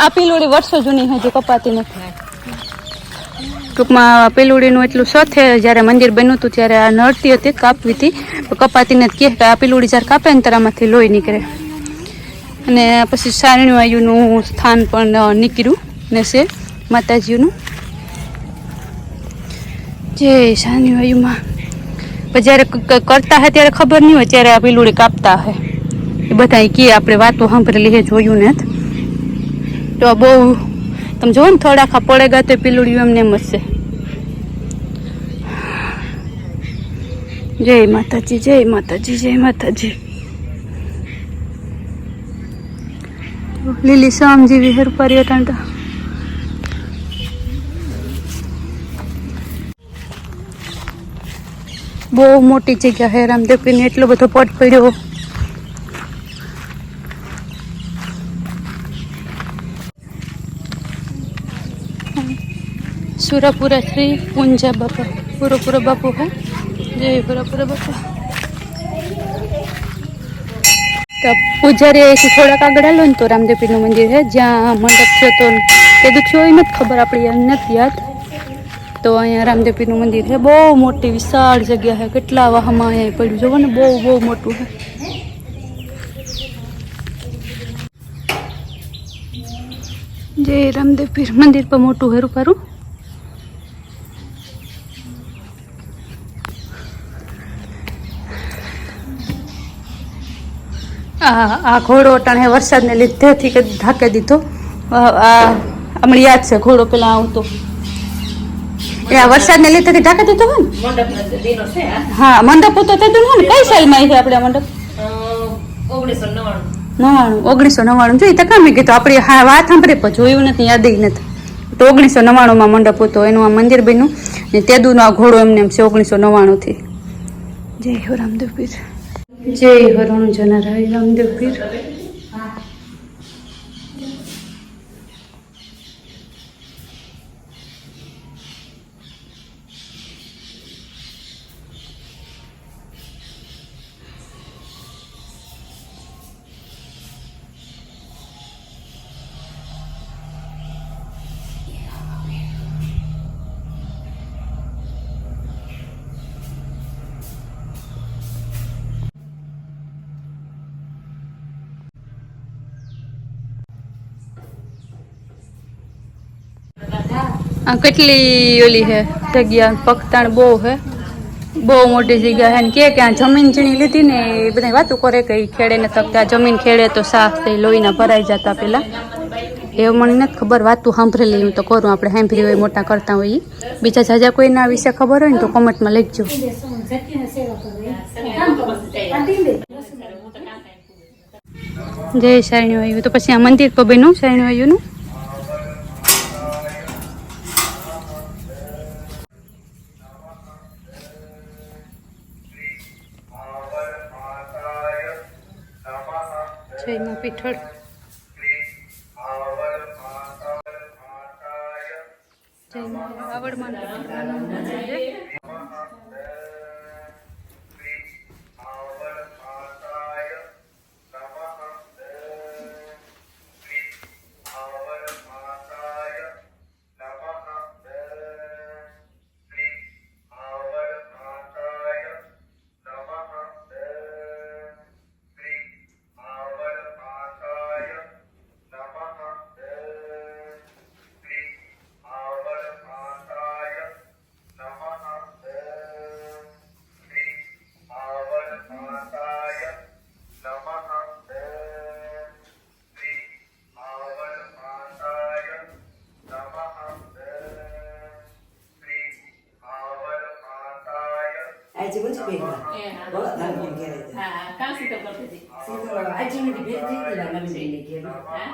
આ પીલુડી વર્ષો જૂની હજુ કપાતી નથી. ટૂંકમાં પીલુડીનું એટલું સથે જ્યારે મંદિર બન્યું હતું, ત્યારે આ નડતી હતી, કાપવી હતી. તો કપાતી નથી. કહે કે આ પીલુડી જ્યારે કાપે ને તારામાંથી લોહી નીકળે. અને પછી સારણીવાયુનું સ્થાન પણ નીકળ્યું ને છે માતાજીનું જે સારણીવાયુમાં જ્યારે કરતા હોય ત્યારે ખબર નહીં હોય, ત્યારે આ પીલુડી કાપતા હોય એ બધા કે આપણે વાતો સાંભળેલી હે જોયું ને તો બહુ, તમે જોવો ને પડે પડેગા તો પીલુડિયું એમને એમ છે. જય માતાજી જય માતાજી જય માતાજી. લીલી શામ જેવી હર પર્યટન તો. બહુ મોટી જગ્યા હે, રામદેવપીરને, એટલો બધો પટ પડ્યો. સુરાપુરા શ્રી પૂંજા બાપા પૂરો બાપુ હે જય પૂરા બાપા તો પૂજારી અહીંથી થોડાક આગળ આલો ને તો રામદેવપીરનું મંદિર છે જ્યાં મંડપ છે તો તે દુખ્યો હોય નથી ખબર આપણે યાદ નથી યાદ તો અહીંયા રામદેવપીરનું મંદિર છે બહુ મોટી વિશાળ જગ્યા છે કેટલા વાહમાં અહીંયા પડ્યું જોવો ને બહુ બહુ મોટું છે જય રામદેવપીર મંદિર પણ મોટું હેરું પારું આ ઘોડો ટાણે વરસાદને લીધેથી કે ઢાંકી દીધો. આ, હમણાં યાદ છે ઘોડો પેલા આવતો. એ આ વરસાદને લીધેથી ઢાંકી દીધો હોય ને? હા, મંડપ તો થતું હોય ને? કઈ સાલમાં છે આપણે આ મંડપ? નવ્વાણું ઓગણીસો નવ્વાણું જોઈ તો કામ કીધું. આપણે હા વાત સાંભળે પણ જોયું નથી યાદ નથી. તો ઓગણીસો નવ્વાણુંમાં મંડપ હતો એનું આ મંદિર બન્યું. ને તેદુનો આ ઘોડો એમને એમ છે ઓગણીસો નવ્વાણુંથી જય હો રામદેવ પીર. જય હરણ જનારાય રાય રામદેવ પીર. આ કેટલી ઓલી છે જગ્યા? પગતાણ બહુ છે. બહુ મોટી જગ્યા છે. ને કે કે આ જમીન ઝીણી લીધી ને એ બધા વાતો કરે કે ખેડે ને તક આ જમીન ખેડે તો સાફ થઈ લોહીના ભરાઈ જતા પેલા. એવું મને નથી ખબર, વાતું સાંભળેલી હું તો કરું આપણે સાંભળી હોય, મોટા કરતા હોઈએ બીજા જાજા કોઈના વિશે ખબર હોય ને તો કોમેન્ટમાં લખજો. જય શારણી વાયુ તો પછી આ મંદિર પર બન્યું વાયુનું માં પીઠળ. જય માં આવડમાં આજે. એ હા. બહુ ધાર્મિક ઘેરે. હા કામ સીધો કરતી હતી સીધો આજે નથી ગયેલા નવીનભાઈને ઘેરે. હા